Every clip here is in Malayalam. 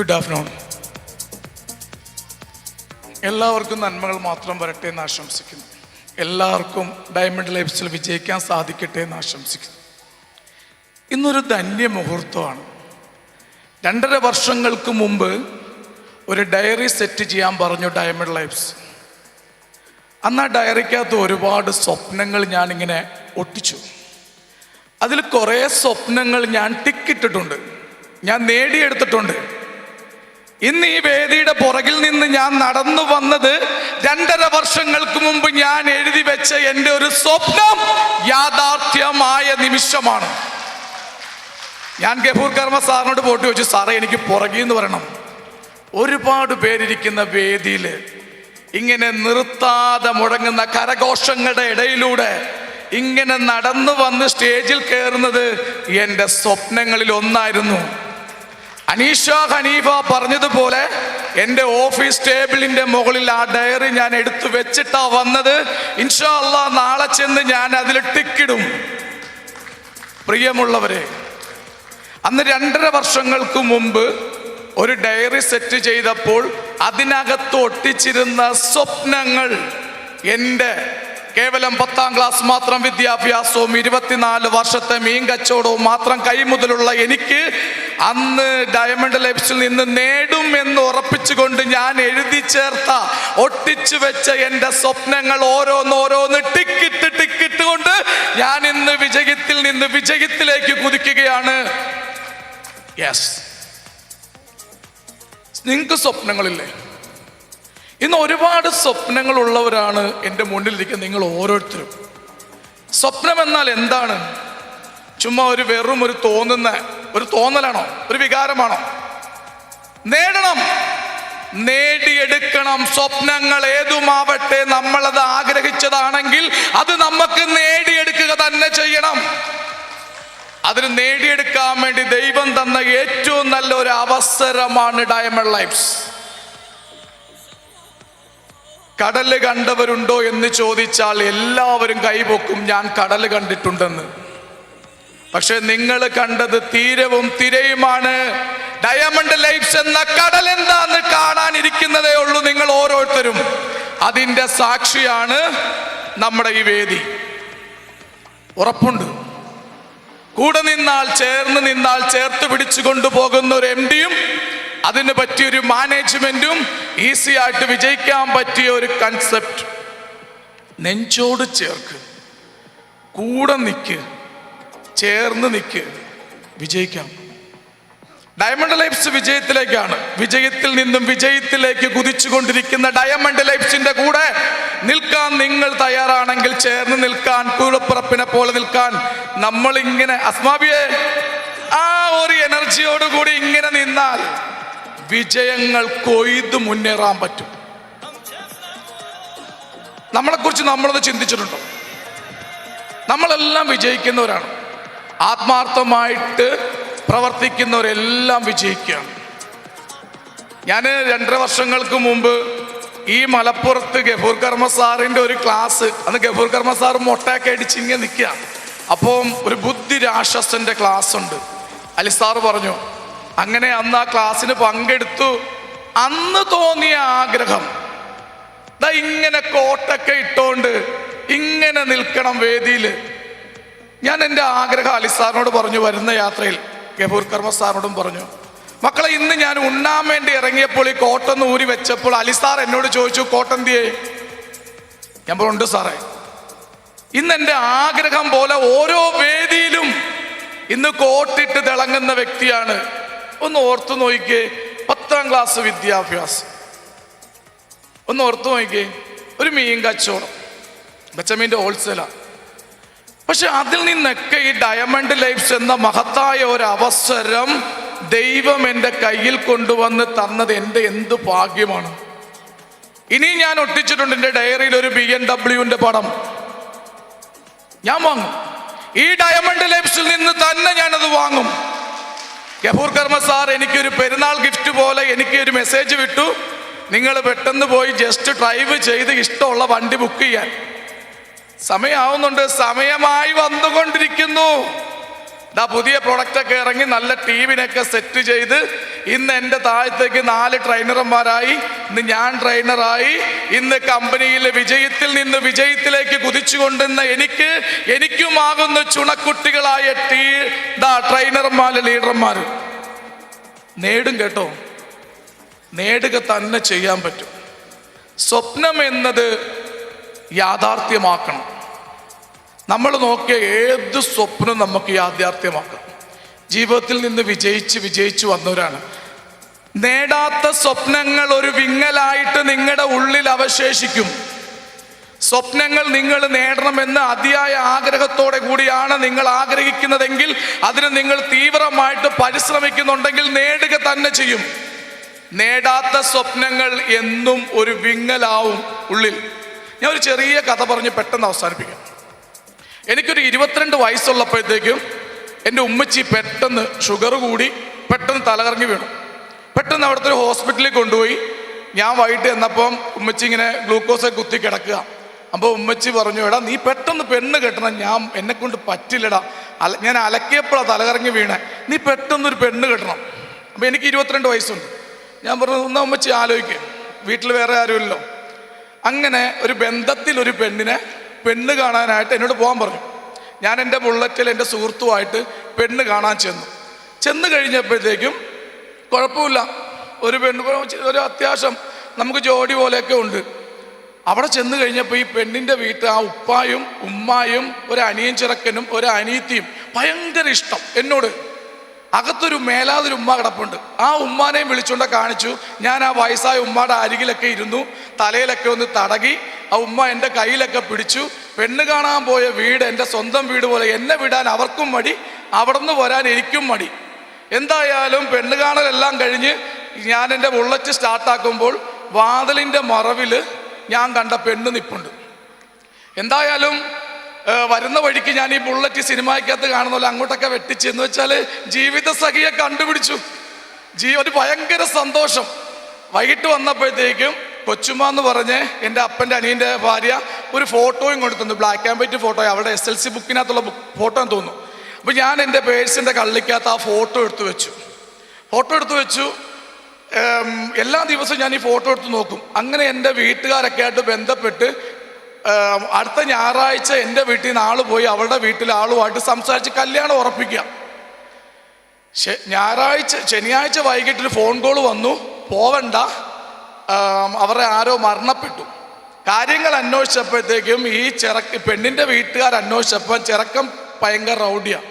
ഗുഡ് ആഫ്റ്റർനൂൺ എല്ലാവർക്കും നന്മകൾ മാത്രം വരട്ടെ എന്ന് ആശംസിക്കുന്നു. എല്ലാവർക്കും ഡയമണ്ട് ലൈഫ്സിൽ വിജയിക്കാൻ സാധിക്കട്ടെ എന്ന് ആശംസിക്കുന്നു. ഇന്നൊരു ധന്യ മുഹൂർത്തമാണ്. രണ്ടര വർഷങ്ങൾക്ക് മുമ്പ് ഒരു ഡയറി സെറ്റ് ചെയ്യാൻ പറഞ്ഞു ഡയമണ്ട് ലൈഫ്സ് അന്ന് ആ ഡയറിക്കകത്ത് ഒരുപാട് സ്വപ്നങ്ങൾ ഞാനിങ്ങനെ ഒട്ടിച്ചു. അതിൽ കുറേ സ്വപ്നങ്ങൾ ഞാൻ ടിക്കിട്ടിട്ടുണ്ട് ഞാൻ നേടിയെടുത്തിട്ടുണ്ട്. ഇന്ന് ഈ വേദിയുടെ പുറകിൽ നിന്ന് ഞാൻ നടന്നു വന്നത് രണ്ടര വർഷങ്ങൾക്ക് മുമ്പ് ഞാൻ എഴുതി വെച്ച എന്റെ ഒരു സ്വപ്നം യാഥാർത്ഥ്യമായ നിമിഷമാണ്. ഞാൻ ഗഫൂർ കർമ്മ സാറിനോട് പോട്ട് ചോദിച്ചു സാറേ എനിക്ക് പുറകിൽ നിന്ന് പറയണം ഒരുപാട് പേരിരിക്കുന്ന വേദിയിൽ ഇങ്ങനെ നിർത്താതെ മുടങ്ങുന്ന കരഘോഷങ്ങളുടെ ഇടയിലൂടെ ഇങ്ങനെ നടന്നു വന്ന് സ്റ്റേജിൽ കയറുന്നത് എന്റെ സ്വപ്നങ്ങളിൽ ഒന്നായിരുന്നു. അനീഷ ഹനീഫ പറഞ്ഞതുപോലെ എന്റെ ഓഫീസ് ടേബിളിന്റെ മുകളിൽ ആ ഡയറി ഞാൻ എടുത്തു വെച്ചിട്ടാ വന്നത്. ഇൻഷാ അല്ല നാളെ ചെന്ന് ഞാൻ അതിൽ ടിക്കിടും. പ്രിയമുള്ളവരെ അന്ന് രണ്ടര വർഷങ്ങൾക്ക് മുമ്പ് ഒരു ഡയറി സെറ്റ് ചെയ്തപ്പോൾ അതിനകത്ത് ഒട്ടിച്ചിരുന്ന സ്വപ്നങ്ങൾ എന്റെ കേവലം പത്താം ക്ലാസ് മാത്രം വിദ്യാഭ്യാസവും ഇരുപത്തിനാല് വർഷത്തെ മീൻ കച്ചവടവും മാത്രം കൈമുതലുള്ള എനിക്ക് അന്ന് ഡയമണ്ട് ലൈഫ്സിൽ നിന്ന് നേടും എന്ന് ഉറപ്പിച്ചുകൊണ്ട് ഞാൻ എഴുതി ചേർത്ത ഒട്ടിച്ചു വെച്ച എന്റെ സ്വപ്നങ്ങൾ ഓരോന്നോരോന്ന് ടിക്കിട്ട് ടിക്കിട്ട് കൊണ്ട് ഞാൻ ഇന്ന് വിജയത്തിൽ നിന്ന് വിജയത്തിലേക്ക് കുതിക്കുകയാണ്. യെസ് നിങ്ങൾക്ക് സ്വപ്നങ്ങളില്ലേ? ഇന്ന് ഒരുപാട് സ്വപ്നങ്ങളുള്ളവരാണ് എന്റെ മുന്നിലിരിക്കുന്ന നിങ്ങൾ ഓരോരുത്തരും. സ്വപ്നം എന്നാൽ എന്താണ്? ചുമ്മാ ഒരു വെറും ഒരു തോന്നുന്ന ഒരു തോന്നലാണോ? ഒരു വികാരമാണോ? നേടണം. നേടിയെടുക്കണം. സ്വപ്നങ്ങൾ ഏതുമാവട്ടെ നമ്മളത് ആഗ്രഹിച്ചതാണെങ്കിൽ അത് നമുക്ക് നേടിയെടുക്കുക തന്നെ ചെയ്യണം. അതിന് നേടിയെടുക്കാൻ വേണ്ടി ദൈവം തന്ന ഏറ്റവും നല്ല ഒരു അവസരമാണ് ഡയമണ്ട് ലൈഫ്സ്. കടൽ കണ്ടവരുണ്ടോ എന്ന് ചോദിച്ചാൽ എല്ലാവരും കൈപൊക്കും ഞാൻ കടൽ കണ്ടിട്ടുണ്ടെന്ന്. പക്ഷെ നിങ്ങൾ കണ്ടത് തീരവും തിരയുമാണ്. ഡയമണ്ട് ലൈഫ്സ് എന്ന കടൽ എന്താന്ന് കാണാനിരിക്കുന്നതേ ഉള്ളൂ നിങ്ങൾ ഓരോരുത്തരും. അതിന്റെ സാക്ഷിയാണ് നമ്മുടെ ഈ വേദി. ഉറപ്പുണ്ട്. കൂടെ നിന്നാൽ ചേർന്ന് നിന്നാൽ ചേർത്ത് പിടിച്ചു കൊണ്ടുപോകുന്ന ഒരു എം ഡിയും അതിന് പറ്റിയൊരു മാനേജ്മെന്റും ഈസി ആയിട്ട് വിജയിക്കാൻ പറ്റിയ ഒരു കൺസെപ്റ്റ് നെഞ്ചോട് ചേർക്ക്. കൂടെ നിൽക്ക് ചേർന്ന് നിൽക്ക് വിജയിക്കാം. ഡയമണ്ട് ലൈഫ്സ് വിജയത്തിലേക്കാണ്. വിജയത്തിൽ നിന്നും വിജയത്തിലേക്ക് കുതിച്ചുകൊണ്ടിരിക്കുന്ന ഡയമണ്ട് ലൈഫ്സിന്റെ കൂടെ നിൽക്കാൻ നിങ്ങൾ തയ്യാറാണെങ്കിൽ ചേർന്ന് നിൽക്കാൻ കൂടപ്പുറപ്പിനെ പോലെ നിൽക്കാൻ നമ്മൾ ഇങ്ങനെ അസ്മാബിയെ ആ ഒരു എനർജിയോടുകൂടി ഇങ്ങനെ നിന്നാൽ വിജയങ്ങൾ കൊയ്ത് മുന്നേറാൻ പറ്റും. നമ്മളെക്കുറിച്ച് നമ്മളത് ചിന്തിച്ചിട്ടുണ്ടോ? നമ്മളെല്ലാം വിജയിക്കുന്നവരാണ്. ആത്മാർത്ഥമായിട്ട് പ്രവർത്തിക്കുന്നവരെല്ലാം വിജയിക്കുകയാണ്. ഞാൻ രണ്ടര വർഷങ്ങൾക്ക് മുമ്പ് ഈ മലപ്പുറത്ത് ഗഫൂർ കർമ്മ സാറിന്റെ ഒരു ക്ലാസ് അന്ന് ഗഫൂർ കർമ്മ സാർ മൊട്ടയൊക്കെ അടിച്ച് ഇങ്ങനെ നിൽക്കുക അപ്പം ഒരു ബുദ്ധി രാക്ഷസന്റെ ക്ലാസ് ഉണ്ട് അലി സാർ പറഞ്ഞു അങ്ങനെ അന്ന് ആ ക്ലാസ്സിന് പങ്കെടുത്തു. അന്ന് തോന്നിയ ആഗ്രഹം ഇങ്ങനെ കോട്ടൊക്കെ ഇട്ടോണ്ട് ഇങ്ങനെ നിൽക്കണം വേദിയിൽ ഞാൻ എന്റെ ആഗ്രഹം അലി സാറിനോട് പറഞ്ഞു വരുന്ന യാത്രയിൽ ഗഫൂർ കർമ്മ സാറിനോടും പറഞ്ഞു മക്കളെ ഇന്ന് ഞാൻ ഉണ്ണാൻ വേണ്ടി ഇറങ്ങിയപ്പോൾ ഈ കോട്ടൊന്ന് ഊരി വെച്ചപ്പോൾ അലി സാർ എന്നോട് ചോദിച്ചു കോട്ടെന്തിയേ? ഞാൻ പറഞ്ഞു സാറേ. ഇന്ന് എന്റെ ആഗ്രഹം പോലെ ഓരോ വേദിയിലും ഇന്ന് കോട്ടിട്ട് തിളങ്ങുന്ന വ്യക്തിയാണ്. ഒന്ന് ഓർത്തു നോക്കിക്കേ പത്താം ക്ലാസ് വിദ്യാഭ്യാസം. ഒന്ന് ഓർത്തു നോക്കിക്കേ ഒരു മീൻ കച്ചവടം. പച്ചമീന്റെ ഹോൾസെയിലാണ്. പക്ഷെ അതിൽ നിന്നൊക്കെ ഈ ഡയമണ്ട് ലൈഫ്സ് എന്ന മഹത്തായ ഒരു അവസരം ദൈവം എന്റെ കയ്യിൽ കൊണ്ടുവന്ന് തന്നത് എന്റെ എന്ത് ഭാഗ്യമാണ്. ഇനി ഞാൻ ഒട്ടിച്ചിട്ടുണ്ട് എന്റെ ഡയറിയിൽ ഒരു ബി എൻ ഡബ്ല്യുവിന്റെ പടം. ഞാൻ വാങ്ങും. ഈ ഡയമണ്ട് ലൈഫ്സിൽ നിന്ന് തന്നെ ഞാനത് വാങ്ങും. ഗഫൂർ കർമ്മ സാർ എനിക്കൊരു പെരുന്നാൾ ഗിഫ്റ്റ് പോലെ എനിക്ക് ഒരു മെസ്സേജ് വിട്ടു. നിങ്ങൾ പെട്ടെന്ന് പോയി ജസ്റ്റ് ഡ്രൈവ് ചെയ്ത് ഇഷ്ടമുള്ള വണ്ടി ബുക്ക് ചെയ്യാൻ. സമയമാവുന്നുണ്ട് സമയമായി വന്നുകൊണ്ടിരിക്കുന്നു. ദാ പുതിയ പ്രൊഡക്റ്റൊക്കെ ഇറങ്ങി നല്ല ടീമിനൊക്കെ സെറ്റ് ചെയ്ത് ഇന്ന് എന്റെ താഴത്തേക്ക് നാല് ട്രെയിനർമാരായി ഇന്ന് ഞാൻ ട്രെയിനറായി ഇന്ന് കമ്പനിയിലെ വിജയത്തിൽ നിന്ന് വിജയത്തിലേക്ക് കുതിച്ചുകൊണ്ടുന്ന എനിക്ക് എനിക്കുമാകുന്ന ചുണക്കുട്ടികളായ ടീ ദാ ട്രെയിനർമാര് ലീഡർമാർ നേടും കേട്ടോ. നേടുക തന്നെ ചെയ്യാൻ പറ്റും. സ്വപ്നം എന്നത് യാഥാർത്ഥ്യമാക്കണം. നമ്മൾ നോക്കിയ ഏത് സ്വപ്നം നമുക്ക് യാഥാർത്ഥ്യമാക്കാം. ജീവിതത്തിൽ നിന്ന് വിജയിച്ച് വിജയിച്ചു വന്നവരാണ്. നേടാത്ത സ്വപ്നങ്ങൾ ഒരു വിങ്ങലായിട്ട് നിങ്ങളുടെ ഉള്ളിൽ അവശേഷിക്കും. സ്വപ്നങ്ങൾ നിങ്ങൾ നേടണമെന്ന് അതിയായ ആഗ്രഹത്തോടെ കൂടിയാണ് നിങ്ങൾ ആഗ്രഹിക്കുന്നതെങ്കിൽ അതിന് നിങ്ങൾ തീവ്രമായിട്ട് പരിശ്രമിക്കുന്നുണ്ടെങ്കിൽ നേടുക തന്നെ ചെയ്യും. നേടാത്ത സ്വപ്നങ്ങൾ എന്നും ഒരു വിങ്ങലാവും ഉള്ളിൽ. ഞാൻ ഒരു ചെറിയ കഥ പറഞ്ഞ് പെട്ടെന്ന് അവസാനിപ്പിക്കാം. എനിക്കൊരു ഇരുപത്തിരണ്ട് വയസ്സുള്ളപ്പോഴത്തേക്കും എന്റെ ഉമ്മച്ചി പെട്ടെന്ന് ഷുഗർ കൂടി പെട്ടെന്ന് തലകറങ്ങി വീണു. പെട്ടെന്ന് അവിടുത്തെ ഒരു ഹോസ്പിറ്റലിൽ കൊണ്ടുപോയി. ഞാൻ വൈകിട്ട് എന്നപ്പം ഉമ്മച്ചി ഇങ്ങനെ ഗ്ലൂക്കോസ് കുത്തി കിടക്കുക. അപ്പോൾ ഉമ്മച്ചി പറഞ്ഞു എടാ നീ പെട്ടെന്ന് പെണ്ണ് കെട്ടണം. ഞാൻ എന്നെ കൊണ്ട് പറ്റില്ലടാ. അല ഞാൻ അലക്കിയപ്പോഴാണ് തലകറങ്ങി വീണേ. നീ പെട്ടെന്ന് ഒരു പെണ്ണ് കെട്ടണം. അപ്പോൾ എനിക്ക് ഇരുപത്തിരണ്ട് വയസ്സുണ്ട്. ഞാൻ പറഞ്ഞു എന്നാ ഉമ്മച്ചി ആലോചിക്കുക വീട്ടിൽ വേറെ ആരുമില്ലല്ലോ. അങ്ങനെ ഒരു ബന്ധത്തിൽ ഒരു പെണ്ണിനെ പെണ്ണ് കാണാനായിട്ട് എന്നോട് പോകാൻ പറഞ്ഞു. ഞാൻ എന്റെ ബുള്ളറ്റിൽ എന്റെ സുഹൃത്തുമായിട്ട് പെണ്ണ് കാണാൻ ചെന്നു. ചെന്ന് കഴിഞ്ഞപ്പോഴത്തേക്കും കുഴപ്പമില്ല. ഒരു പെണ്ണ് ഒരു അത്യാവശ്യം നമുക്ക് ജോഡി പോലെയൊക്കെ ഉണ്ട്. അവിടെ ചെന്ന് കഴിഞ്ഞപ്പോൾ ഈ പെണ്ണിന്റെ വീട്ടിൽ ആ ഉപ്പായും ഉമ്മായും ഒരു അനിയൻ ചിറക്കനും ഒരു അനീത്തിയും ഭയങ്കര ഇഷ്ടം എന്നോട്. അകത്തൊരു മേലാതൊരു ഉമ്മ കിടപ്പുണ്ട്. ആ ഉമ്മാനെയും വിളിച്ചുകൊണ്ട് കാണിച്ചു. ഞാൻ ആ വയസ്സായ ഉമ്മയുടെ അരികിലൊക്കെ ഇരുന്നു. തലയിലൊക്കെ ഒന്ന് തടകി. ആ ഉമ്മ എന്റെ കയ്യിലൊക്കെ പിടിച്ചു. പെണ്ണ് കാണാൻ പോയ വീട് എന്റെ സ്വന്തം വീട് പോലെ എന്നെ വിടാൻ അവർക്കും മടി അവിടുന്ന് വരാൻ എനിക്കും മടി. എന്തായാലും പെണ്ണ് കാണലെല്ലാം കഴിഞ്ഞ് ഞാൻ എന്റെ ബുള്ളറ്റ് സ്റ്റാർട്ടാക്കുമ്പോൾ വാതിലിന്റെ മറവിൽ ഞാൻ കണ്ട പെണ്ണ് നിപ്പുണ്ട്. എന്തായാലും വരുന്ന വഴിക്ക് ഞാൻ ഈ ബുള്ളറ്റ് സിനിമയ്ക്കകത്ത് കാണുന്നല്ലോ അങ്ങോട്ടൊക്കെ വെട്ടിച്ച് എന്ന് വെച്ചാൽ ജീവിത സഖിയെ കണ്ടുപിടിച്ചു. ജീ ഒരു ഭയങ്കര സന്തോഷം. വൈകിട്ട് വന്നപ്പോഴത്തേക്കും കൊച്ചുമ്മ എന്ന് പറഞ്ഞ് എന്റെ അപ്പന്റെ അനിയന്റെ ഭാര്യ ഒരു ഫോട്ടോയും കൊടുത്തുന്നു തന്നു ബ്ലാക്ക് ആൻഡ് വൈറ്റ് ഫോട്ടോ അവളുടെ എസ് എൽ സി ബുക്കിനകത്തുള്ള ഫോട്ടോ എന്ന് തോന്നുന്നു. അപ്പോൾ ഞാൻ എന്റെ പേഴ്സിന്റെ കള്ളിക്കകത്ത് ആ ഫോട്ടോ എടുത്തു വെച്ചു. ഫോട്ടോ എടുത്തു വെച്ചു. എല്ലാ ദിവസവും ഞാൻ ഈ ഫോട്ടോ എടുത്ത് നോക്കും. അങ്ങനെ എന്റെ വീട്ടുകാരൊക്കെ ആയിട്ട് ബന്ധപ്പെട്ട് അടുത്ത ഞായറാഴ്ച എന്റെ വീട്ടിൽ നിന്ന് ആൾ പോയി അവളുടെ വീട്ടിൽ ആളുമായിട്ട് സംസാരിച്ച് കല്യാണം ഉറപ്പിക്കുക. ഞായറാഴ്ച ശനിയാഴ്ച വൈകിട്ടിൽ ഫോൺ കോൾ വന്നു. പോവണ്ട. അവരെ ആരോ മരണപ്പെട്ടു. കാര്യങ്ങൾ അന്വേഷിച്ചപ്പോഴത്തേക്കും ഈ ചെറക്ക് പെണ്ണിന്റെ വീട്ടുകാർ അന്വേഷിച്ചപ്പോൾ ചെറുക്കം ഭയങ്കര റൗഡിയാണ്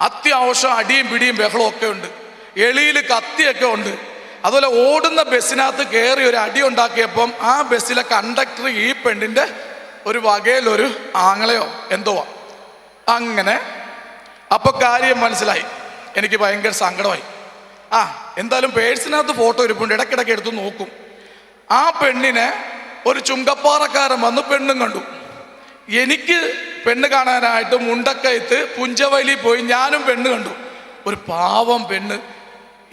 അത്യാവശ്യം അടിയും പിടിയും ബഹളമൊക്കെ ഉണ്ട്. എളിയിൽ കത്തിയൊക്കെ ഉണ്ട്. അതുപോലെ ഓടുന്ന ബസ്സിനകത്ത് കയറി ഒരു അടി ഉണ്ടാക്കിയപ്പം ആ ബസ്സിലെ കണ്ടക്ടർ ഈ പെണ്ണിന്റെ ഒരു വകയിലൊരു ആങ്ങളയോ എന്തോ അങ്ങനെ. അപ്പോൾ കാര്യം മനസ്സിലായി. എനിക്ക് ഭയങ്കര സങ്കടമായി. ആ എന്തായാലും പേഴ്സിനകത്ത് ഫോട്ടോ ഇരിപ്പുണ്ട്. ഇടയ്ക്കിടയ്ക്ക് എടുത്ത് നോക്കും. ആ പെണ്ണിനെ ഒരു ചുങ്കപ്പാറക്കാരൻ വന്ന് പെണ്ണും കണ്ടു. എനിക്ക് പെണ്ണ് കാണാനായിട്ട് മുണ്ടക്കയത്ത് പുഞ്ചവലി പോയി ഞാനും പെണ്ണ് കണ്ടു. ഒരു പാവം പെണ്ണ്.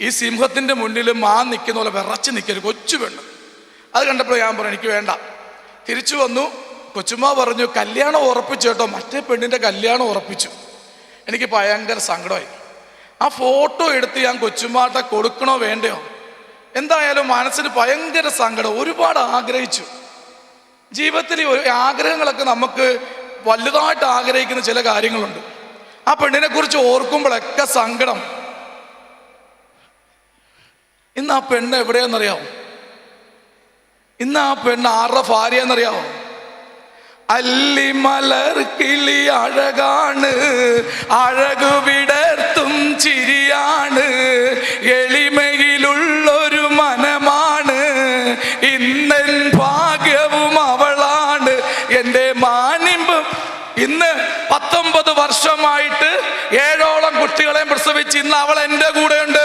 ഈ സിംഹത്തിന്റെ മുന്നിൽ മാ നിൽക്കുന്ന പോലെ വിറച്ച് നിൽക്കരുത് കൊച്ചു പെണ്ണ്. അത് കണ്ടപ്പോൾ ഞാൻ പറഞ്ഞു എനിക്ക് വേണ്ട. തിരിച്ചു വന്നു കൊച്ചുമ്മ പറഞ്ഞു കല്യാണം ഉറപ്പിച്ചു കേട്ടോ മറ്റേ പെണ്ണിന്റെ കല്യാണം ഉറപ്പിച്ചു. എനിക്ക് ഭയങ്കര സങ്കടമായി. ആ ഫോട്ടോ എടുത്ത് ഞാൻ കൊച്ചുമ്മാട്ടെ കൊടുക്കണോ വേണ്ടയോ? എന്തായാലും മനസ്സിന് ഭയങ്കര സങ്കടം ഒരുപാട് ആഗ്രഹിച്ചു. ജീവിതത്തിൽ ആഗ്രഹങ്ങളൊക്കെ നമുക്ക് വലുതായിട്ട് ആഗ്രഹിക്കുന്ന ചില കാര്യങ്ങളുണ്ട്. ആ പെണ്ണിനെ കുറിച്ച് ഓർക്കുമ്പോഴൊക്കെ സങ്കടം. ഇന്ന് ആ പെണ്ണ് എവിടെയെന്നറിയാമോ ഇന്ന് ആ പെണ്ണ് ആരുടെ ഭാര്യ എന്നറിയാമോ അല്ലിമലർ കിളി അഴകാണ് അഴകു വിടർത്തും ചിരിയാണ് എളിമയിലുള്ളൊരു മനമാണ് ഇന്നൻ ഭാഗ്യവും അവളാണ് എന്റെ മാനിമ്പും. ഇന്ന് പത്തൊമ്പത് വർഷമായിട്ട് ഏഴോളം കുട്ടികളെ പ്രസവിച്ച് ഇന്ന് അവൾ എന്റെ കൂടെയുണ്ട്.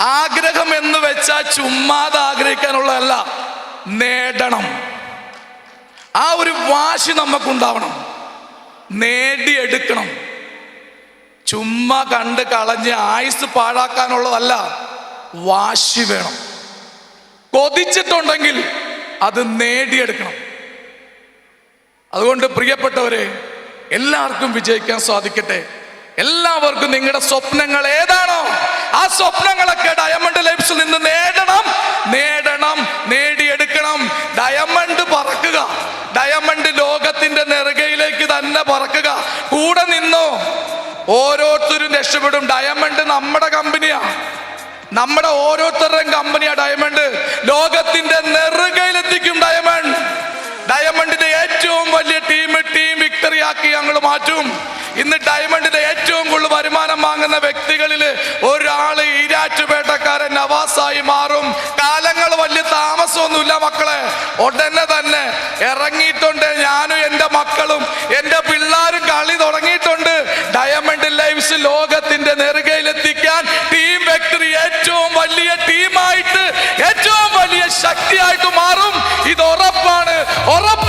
ആഗ്രഹം എന്ന് വെച്ചാൽ ചുമ്മാതെ ആഗ്രഹിക്കാനുള്ളതല്ല നേടണം. ആ ഒരു വാശി നമുക്കുണ്ടാവണം നേടിയെടുക്കണം. ചുമ്മാ കണ്ട് കളഞ്ഞ് ആയുസ് പാഴാക്കാനുള്ളതല്ല വാശി വേണം. കൊതിച്ചിട്ടുണ്ടെങ്കിൽ അത് നേടിയെടുക്കണം. അതുകൊണ്ട് പ്രിയപ്പെട്ടവരെ എല്ലാവർക്കും വിജയിക്കാൻ സാധിക്കട്ടെ. എല്ലാവർക്കും നിങ്ങളുടെ സ്വപ്നങ്ങൾ ഏതാണോ ആ സ്വപ്നങ്ങളൊക്കെ ഡയമണ്ട് ലൈഫ്സിൽ നിന്ന് നേടണം. നേടണം നേടിയെടുക്കണം. ഡയമണ്ട് പറക്കുക. ഡയമണ്ട് ലോകത്തിന്റെ നെറുകയിലേക്ക് തന്നെ പറക്കുക. കൂടെ നിന്നോ? ഓരോരുത്തരും രക്ഷപ്പെടും. ഡയമണ്ട് നമ്മുടെ കമ്പനിയാ നമ്മുടെ ഓരോരുത്തരുടെയും കമ്പനിയാ ഡയമണ്ട് ലോകത്തിന്റെ നെറുകയിലെത്തിക്കും ഡയമണ്ട് ഡയമണ്ടിന്റെ ഏറ്റവും വലിയ ടീം ടീം വിക്ടറി ആക്കി ഞങ്ങൾ മാറ്റും. ഇന്ന് ഡയമണ്ടിന്റെ ഏറ്റവും വാങ്ങുന്ന വ്യക്തികളിൽ ഒരാൾ ഈരാറ്റുപേട്ടക്കാരൻ നവാസായി മാറും. കാലങ്ങൾ വലിയ താമസമൊന്നുമില്ല മക്കളെ. ഉടനെ തന്നെ ഇറങ്ങിയിട്ടുണ്ട് ഞാനും എന്റെ മക്കളും. എന്റെ പിള്ളേരും കളി തുടങ്ങിയിട്ടുണ്ട്. ഡയമണ്ട് ലൈവ്സ് ലോകത്തിന്റെ നെറുകയിലെത്തിക്കാൻ ടീം വ്യക്തി ഏറ്റവും വലിയ ടീമായിട്ട് ഏറ്റവും വലിയ ശക്തിയായിട്ട് മാറും. ഇത് ഉറപ്പാണ്. ഉറപ്പ്